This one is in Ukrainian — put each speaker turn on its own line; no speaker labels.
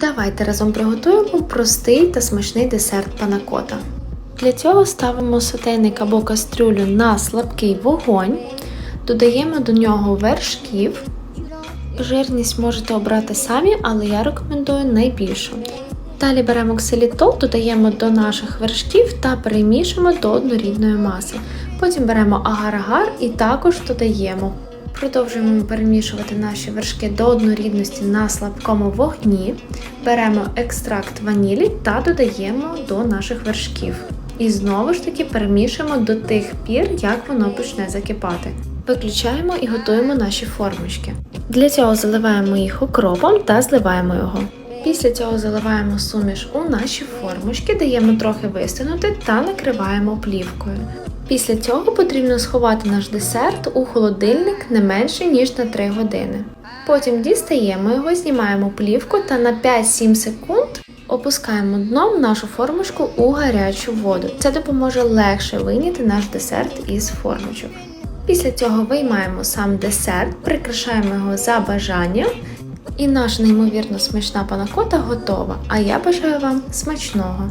Давайте разом приготуємо простий та смачний десерт панакота. Для цього ставимо сотейник або кастрюлю на слабкий вогонь, додаємо до нього вершків. Жирність можете обрати самі, але я рекомендую найбільшу. Далі беремо ксилітол, додаємо до наших вершків та перемішуємо до однорідної маси. Потім беремо агар-агар і також додаємо. Продовжуємо перемішувати наші вершки до однорідності на слабкому вогні. Беремо екстракт ванілі та додаємо до наших вершків. І знову ж таки перемішуємо до тих пір, як воно почне закипати. Виключаємо і готуємо наші формочки. Для цього заливаємо їх окропом та зливаємо його. Після цього заливаємо суміш у наші формочки, даємо трохи вистинути та накриваємо плівкою. Після цього потрібно сховати наш десерт у холодильник не менше ніж на 3 години. Потім дістаємо його, знімаємо плівку та на 5-7 секунд опускаємо дном нашу формочку у гарячу воду. Це допоможе легше вийняти наш десерт із формочок. Після цього виймаємо сам десерт, прикрашаємо його за бажанням. І наша неймовірно смачна панакота готова. А я бажаю вам смачного!